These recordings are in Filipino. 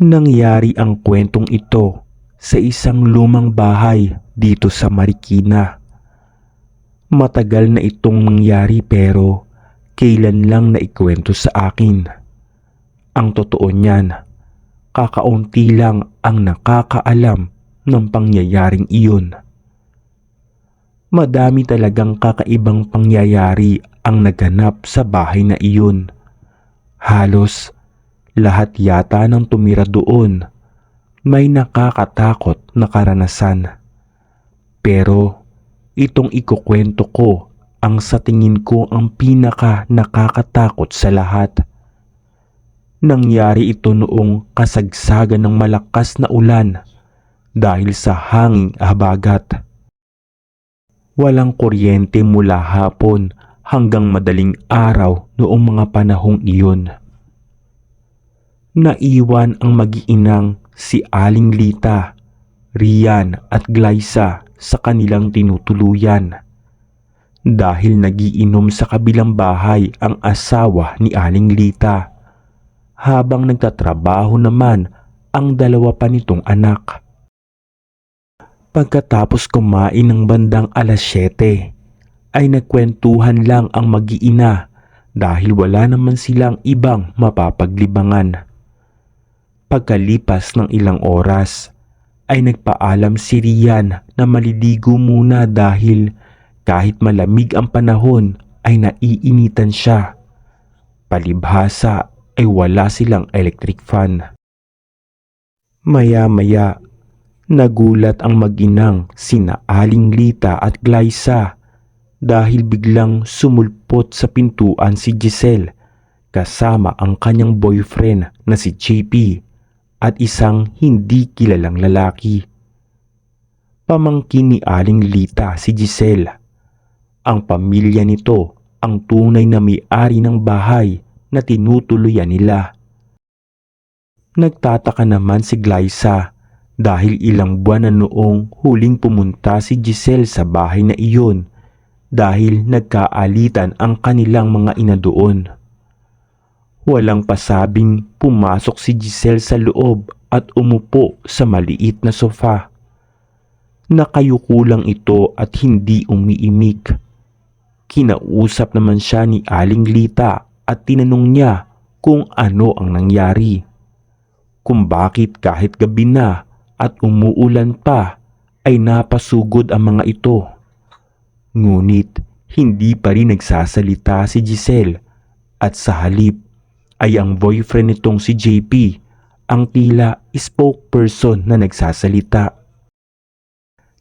Nangyari ang kwentong ito sa isang lumang bahay dito sa Marikina. Matagal na itong nangyari pero kailan lang naikwento sa akin. Ang totoo niyan, kakaunti lang ang nakakaalam ng pangyayaring iyon. Madami talagang kakaibang pangyayari ang naganap sa bahay na iyon. Halos lahat yata ng tumira doon may nakakatakot na karanasan. Pero itong ikukwento ko ang sa tingin ko ang pinaka nakakatakot sa lahat. Nangyari ito noong kasagsagan ng malakas na ulan dahil sa hanging habagat. Walang kuryente mula hapon hanggang madaling araw noong mga panahong iyon naiwan ang mag-iinang si Aling Lita, Rian at Glyza sa kanilang tinutuluyan. Dahil nagiinom sa kabilang bahay ang asawa ni Aling Lita, habang nagtatrabaho naman ang dalawa pa nitong anak. Pagkatapos kumain ng bandang alas 7, ay nagkwentuhan lang ang mag-iina dahil wala naman silang ibang mapapaglibangan. Pagkalipas ng ilang oras ay nagpaalam si Rian na maliligo muna dahil kahit malamig ang panahon ay naiinitan siya. Palibhasa ay wala silang electric fan. Maya-maya, nagulat ang maginang sina Aling Lita at Glyza dahil biglang sumulpot sa pintuan si Giselle kasama ang kanyang boyfriend na si JP at isang hindi kilalang lalaki. Pamangkin ni Aling Lita si Giselle. Ang pamilya nito ang tunay na may-ari ng bahay na tinutuluyan nila. Nagtataka naman si Glyza dahil ilang buwan na noong huling pumunta si Giselle sa bahay na iyon dahil nagkaalitan ang kanilang mga ina doon. Walang pasabing pumasok si Giselle sa loob at umupo sa maliit na sofa. Nakayuko lang ito at hindi umiimik. Kinausap naman siya ni Aling Lita at tinanong niya kung ano ang nangyari. Kung bakit kahit gabi na at umuulan pa ay napasugod ang mga ito. Ngunit hindi pa rin nagsasalita si Giselle at sa halip ay ang boyfriend nitong si JP ang tila spokesperson na nagsasalita.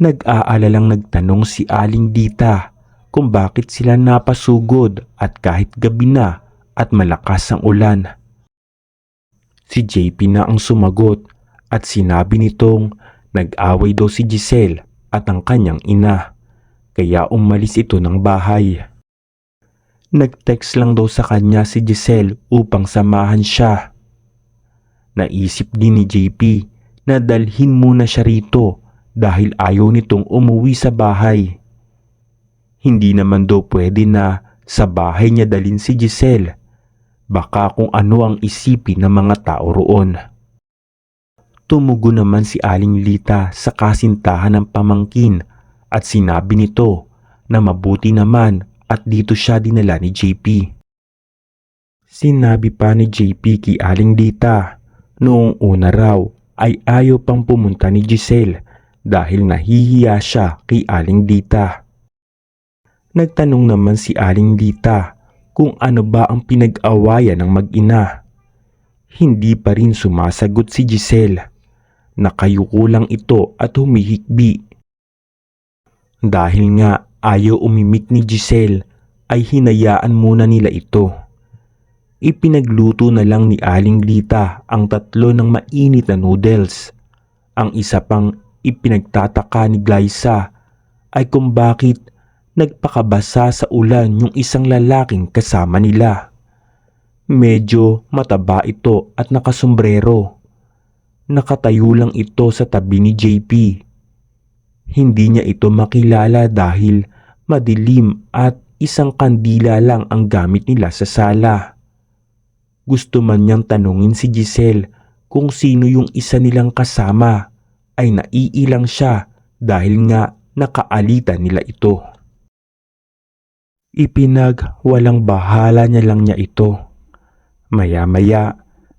Nag-aalalang nagtanong si Aling Dita kung bakit sila napasugod at kahit gabi na at malakas ang ulan. Si JP na ang sumagot at sinabi nitong nag-away daw si Giselle at ang kanyang ina kaya umalis ito ng bahay. Nag-text lang daw sa kanya si Giselle upang samahan siya. Naisip din ni JP na dalhin muna siya rito dahil ayaw nitong umuwi sa bahay. Hindi naman daw pwede na sa bahay niya dalhin si Giselle. Baka kung ano ang isipin ng mga tao roon. Tumugo naman si Aling Lita sa kasintahan ng pamangkin at sinabi nito na mabuti naman at dito siya dinala ni JP. Sinabi pa ni JP kay Aling Lita noong una raw ay ayaw pang pumunta ni Giselle dahil nahihiya siya kay Aling Dita. Nagtanong naman si Aling Dita kung ano ba ang pinag-awayan ng mag-ina. Hindi pa rin sumasagot si Giselle. Nakayuko lang ito at humihikbi. Dahil nga ayaw umimik ni Giselle ay hinayaan muna nila ito. ipinagluto na lang ni Aling Lita ang tatlo ng mainit na noodles. Ang isa pang ipinagtataka ni Glyza ay kung bakit nagpakabasa sa ulan yung isang lalaking kasama nila. Medyo mataba ito at nakasombrero. Nakatayo lang ito sa tabi ni JP. Hindi niya ito makilala dahil madilim at isang kandila lang ang gamit nila sa sala. Gusto man niyang tanungin si Giselle kung sino yung isa nilang kasama ay naiilang siya dahil nga nakaalita nila ito. Ipinag walang bahala niya lang niya ito. Maya-maya,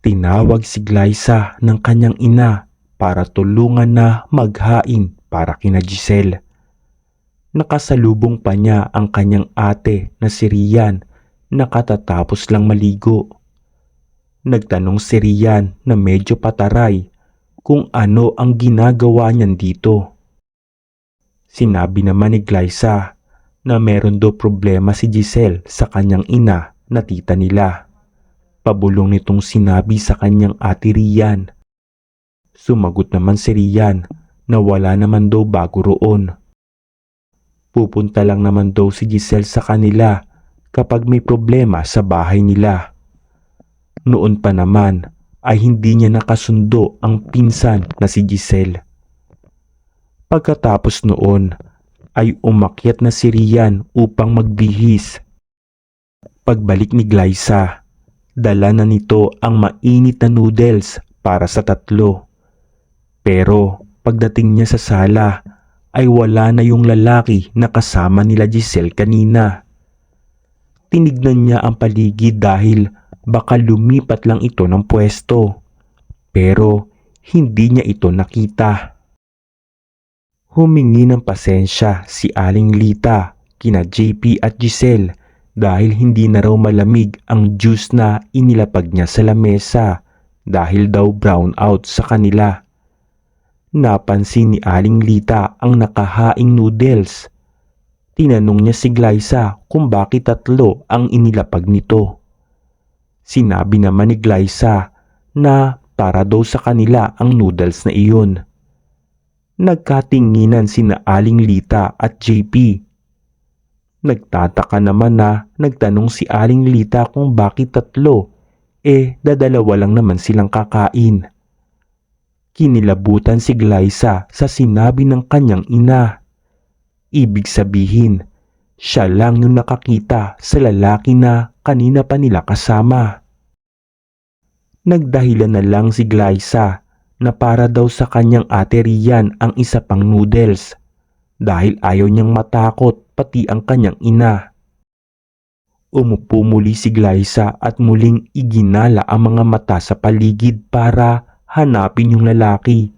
tinawag si Glyza ng kanyang ina para tulungan na maghain para kina Giselle. Nakasalubong pa niya ang kanyang ate na si Rian na katatapos lang maligo. Nagtanong si Rian na medyo pataray kung ano ang ginagawa niyan dito. Sinabi naman ni Glyza na meron daw problema si Giselle sa kanyang ina na tita nila. Pabulong nitong sinabi sa kanyang ate Rian. Sumagot naman si Rian na wala naman daw bago roon. Pupunta lang naman daw si Giselle sa kanila kapag may problema sa bahay nila. Noon pa naman ay hindi niya nakasundo ang pinsan na si Giselle. Pagkatapos noon ay umakyat na si Rian upang magbihis. Pagbalik ni Glyza, dala na nito ang mainit na noodles para sa tatlo. Pero pagdating niya sa sala ay wala na yung lalaki na kasama nila Giselle kanina. Tinignan niya ang paligid dahil baka lumipat lang ito ng pwesto. Pero hindi niya ito nakita. Humingi ng pasensya si Aling Lita kina JP at Giselle dahil hindi na raw malamig ang juice na inilapag niya sa lamesa dahil daw brown out sa kanila. Napansin ni Aling Lita ang nakahaing noodles. Tinanong niya si Glyza kung bakit tatlo ang inilapag nito. Sinabi naman ni Glyza na para daw sa kanila ang noodles na iyon. Nagkatinginan sina Aling Lita at JP. Nagtataka naman na nagtanong si Aling Lita kung bakit tatlo, eh dadalawa lang naman silang kakain. Kinilabutan si Glyza sa sinabi ng kanyang ina. Ibig sabihin, siya lang yung nakakita sa lalaki na kanina pa nila kasama. Nagdahilan na lang si Glyza na para daw sa kanyang ate Rian ang isa pang noodles dahil ayaw niyang matakot pati ang kanyang ina. Umupo muli si Glyza at muling iginala ang mga mata sa paligid para hanapin yung lalaki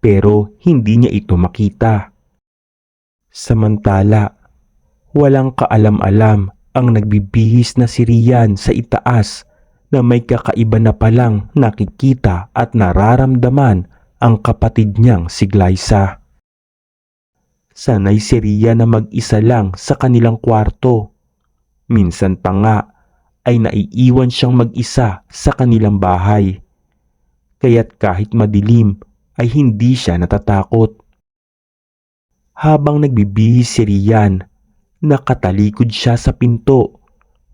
pero hindi niya ito makita. Samantala, walang kaalam-alam ang nagbibihis na si Rian sa itaas na may kakaiba na palang nakikita at nararamdaman ang kapatid niyang si Glyza. Sanay si Ria na mag-isa lang sa kanilang kwarto. Minsan pa nga ay naiiwan siyang mag-isa sa kanilang bahay. Kaya't kahit madilim ay hindi siya natatakot. Habang nagbibihis si Rian, nakatalikod siya sa pinto.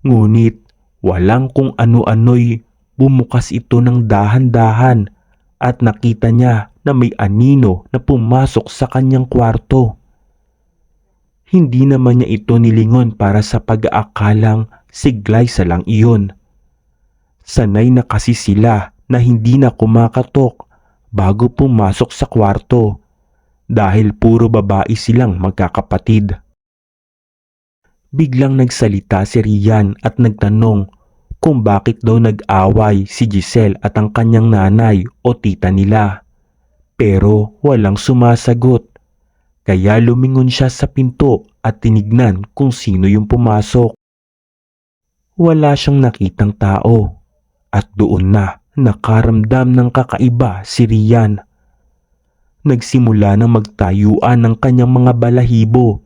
Ngunit Walang kung ano-ano'y bumukas ito ng dahan-dahan at nakita niya na may anino na pumasok sa kanyang kwarto. Hindi naman niya ito nilingon para sa pag-aakalang siglay sa lang iyon. Sanay na kasi sila na hindi na kumakatok bago pumasok sa kwarto dahil puro babae silang magkakapatid. Biglang nagsalita si Rian at nagtanong kung bakit daw nag-away si Giselle at ang kanyang nanay o tita nila. Pero walang sumasagot. Kaya lumingon siya sa pinto at tinignan kung sino yung pumasok. Wala siyang nakitang tao at doon na nakaramdam ng kakaiba si Rian. Nagsimula na magtayuan ng kanyang mga balahibo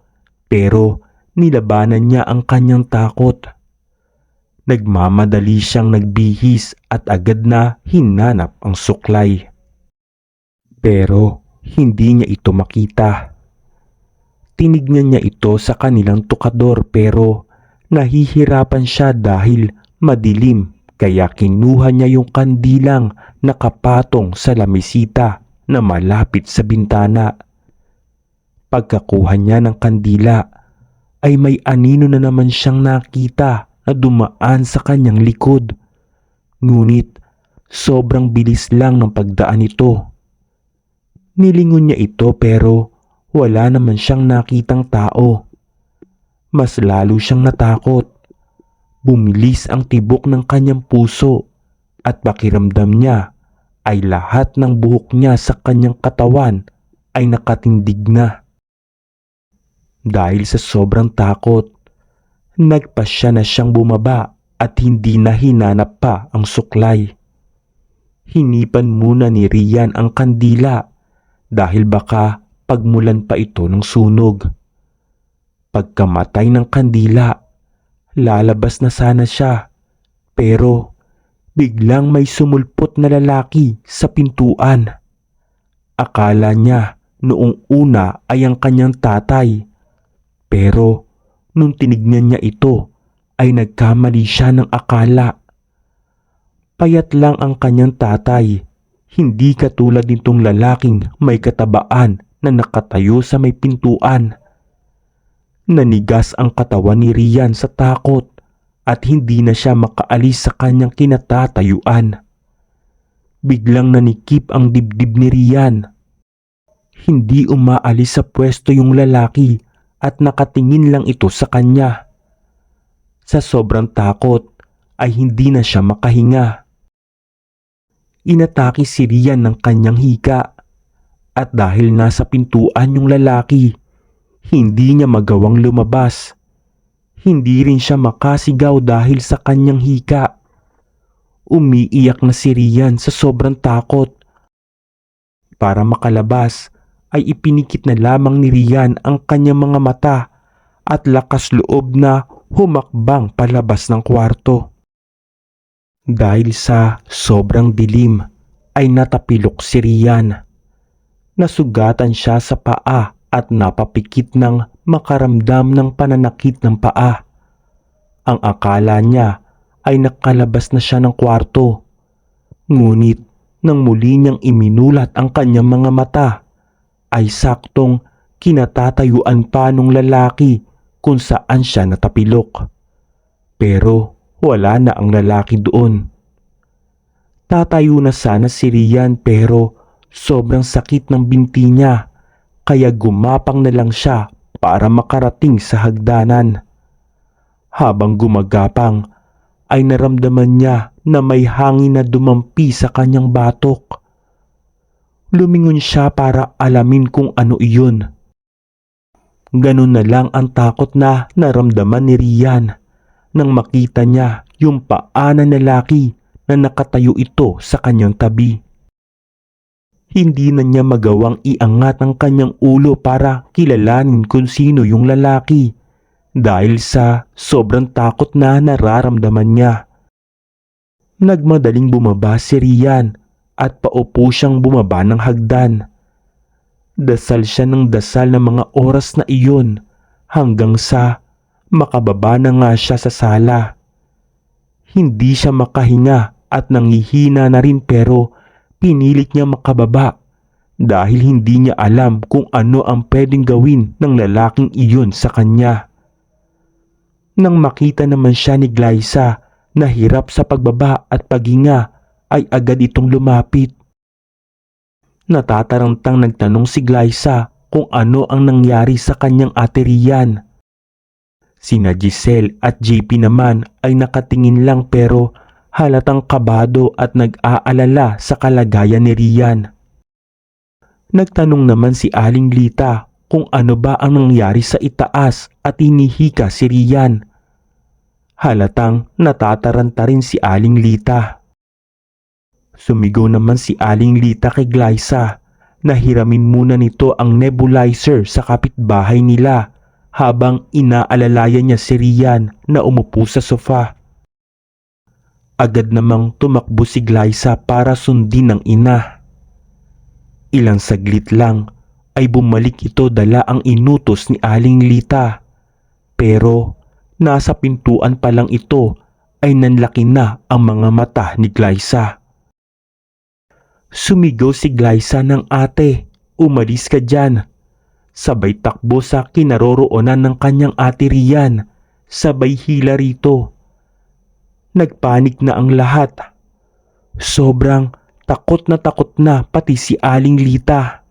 pero nilabanan niya ang kanyang takot. Nagmamadali siyang nagbihis at agad na hinanap ang suklay. Pero hindi niya ito makita. Tinignan niya ito sa kanilang tukador pero nahihirapan siya dahil madilim kaya kinuha niya yung kandilang nakapatong sa lamisita na malapit sa bintana. Pagkakuha niya ng kandila ay may anino na naman siyang nakita na dumaan sa kanyang likod. Ngunit sobrang bilis lang ng pagdaan nito. Nilingon niya ito pero wala naman siyang nakitang tao. Mas lalo siyang natakot. Bumilis ang tibok ng kanyang puso at pakiramdam niya ay lahat ng buhok niya sa kanyang katawan ay nakatindig na. Dahil sa sobrang takot, nagpasya na siyang bumaba at hindi na hinanap pa ang suklay. Hinipan muna ni Rian ang kandila dahil baka pagmulan pa ito ng sunog. Pagkamatay ng kandila, lalabas na sana siya pero biglang may sumulpot na lalaki sa pintuan. Akala niya noong una ay ang kanyang tatay pero nung tinignan niya ito ay nagkamali siya ng akala. Payat lang ang kanyang tatay, hindi katulad nitong lalaking may katabaan na nakatayo sa may pintuan. Nanigas ang katawan ni Rian sa takot at hindi na siya makaalis sa kanyang kinatatayuan. Biglang nanikip ang dibdib ni Rian. Hindi umaalis sa pwesto yung lalaki at nakatingin lang ito sa kanya. Sa sobrang takot ay hindi na siya makahinga. Inatake si Rian ng kanyang hika at dahil nasa pintuan yung lalaki, hindi niya magawang lumabas. Hindi rin siya makasigaw dahil sa kanyang hika. Umiiyak na si Rian sa sobrang takot. Para makalabas ay ipinikit na lamang ni Rian ang kanyang mga mata at lakas loob na humakbang palabas ng kwarto. Dahil sa sobrang dilim ay natapilok si Rian. Nasugatan siya sa paa at napapikit ng makaramdam ng pananakit ng paa. Ang akala niya ay nakalabas na siya ng kwarto. Ngunit nang muli niyang iminulat ang kanyang mga mata, ay saktong kinatatayuan pa nung lalaki kung saan siya natapilok. Pero wala na ang lalaki doon. Tatayo na sana si Rian pero sobrang sakit ng binti niya kaya gumapang na lang siya para makarating sa hagdanan. Habang gumagapang ay naramdaman niya na may hangin na dumampi sa kanyang batok. Lumingon siya para alamin kung ano iyon. Ganun na lang ang takot na naramdaman ni Rian nang makita niya yung paa ng lalaki na nakatayo ito sa kanyang tabi. Hindi na niya magawang iangat ang kanyang ulo para kilalanin kung sino yung lalaki dahil sa sobrang takot na nararamdaman niya. Nagmadaling bumaba si Rian at paupo siyang bumaba ng hagdan. Dasal siya ng dasal ng mga oras na iyon hanggang sa makababa na nga siya sa sala. Hindi siya makahinga at nangihina na rin pero pinilit niya makababa dahil hindi niya alam kung ano ang pwedeng gawin ng lalaking iyon sa kanya. Nang makita naman siya ni Glyza na hirap sa pagbaba at paghinga ay agad itong lumapit. Natatarantang nagtanong si Glyza kung ano ang nangyari sa kanyang ate Rian. Sina Giselle at JP naman ay nakatingin lang pero halatang kabado at nag-aalala sa kalagayan ni Rian. Nagtanong naman si Aling Lita kung ano ba ang nangyari sa itaas at inihika si Rian. Halatang natataranta rin si Aling Lita. Sumigaw naman si Aling Lita kay Glyza na hiramin muna nito ang nebulizer sa kapitbahay nila habang inaalalayan niya si Rian na umupo sa sofa. Agad namang tumakbo si Glyza para sundin ng ina. Ilang saglit lang ay bumalik ito dala ang inutos ni Aling Lita. Pero nasa pintuan pa lang ito ay nanlaki na ang mga mata ni Glyza. Sumigaw si Glyza ng ate, umalis ka dyan. Sabay takbo sa kinaroroonan ng kanyang ate Rian, sabay hila rito. Nagpanik na ang lahat. Sobrang takot na takot na pati si Aling Lita.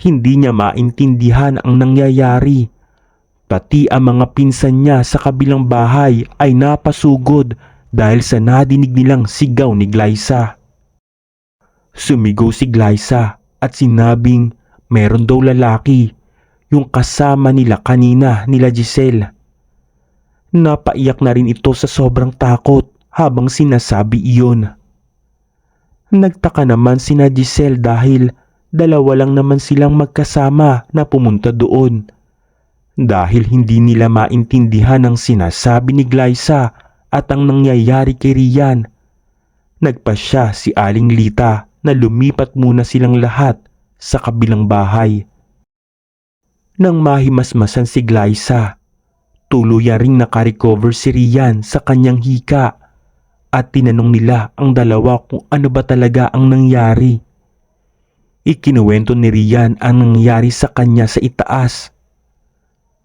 Hindi niya maintindihan ang nangyayari. Pati ang mga pinsan niya sa kabilang bahay ay napasugod dahil sa nadinig nilang sigaw ni Glyza. Sumigaw si Glyza at sinabing meron daw lalaki yung kasama nila kanina nila Giselle. Napaiyak na rin ito sa sobrang takot habang sinasabi iyon. Nagtaka naman sina Giselle dahil dalawa lang naman silang magkasama na pumunta doon. Dahil hindi nila maintindihan ang sinasabi ni Glyza at ang nangyayari kay Rian. Nagpa siya si Aling Lita na lumipat muna silang lahat sa kabilang bahay. Nang mahimasmasan si Glyza, tuluyan ring nakarecover si Rian sa kanyang hika at tinanong nila ang dalawa kung ano ba talaga ang nangyari. Ikinuwento ni Rian ang nangyari sa kanya sa itaas.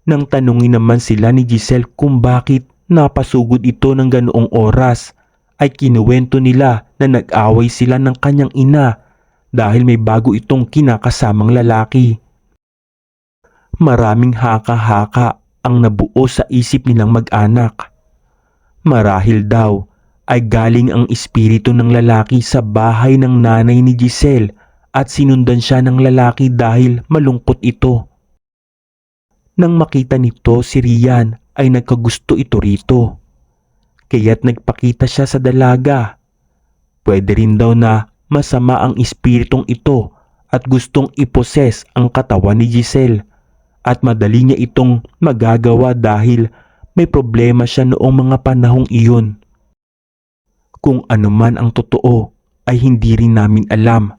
Nang tanungin naman sila ni Giselle kung bakit napasugod ito ng ganoong oras, ay kinuwento nila na nag-away sila ng kanyang ina dahil may bago itong kinakasamang lalaki. Maraming haka-haka ang nabuo sa isip nilang mag-anak. Marahil daw ay galing ang espiritu ng lalaki sa bahay ng nanay ni Giselle at sinundan siya ng lalaki dahil malungkot ito. Nang makita nito si Rian ay nagkagusto ito rito. Kaya't nagpakita siya sa dalaga. Pwede rin daw na masama ang espiritong ito at gustong iposes ang katawan ni Giselle at madali niya itong magagawa dahil may problema siya noong mga panahong iyon. Kung ano man ang totoo ay hindi rin namin alam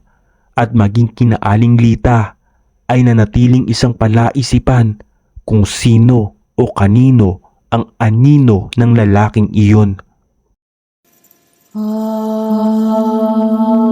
at maging kinaaling lita ay nanatiling isang palaisipan kung sino o kanino ang anino ng lalaking iyon. Ah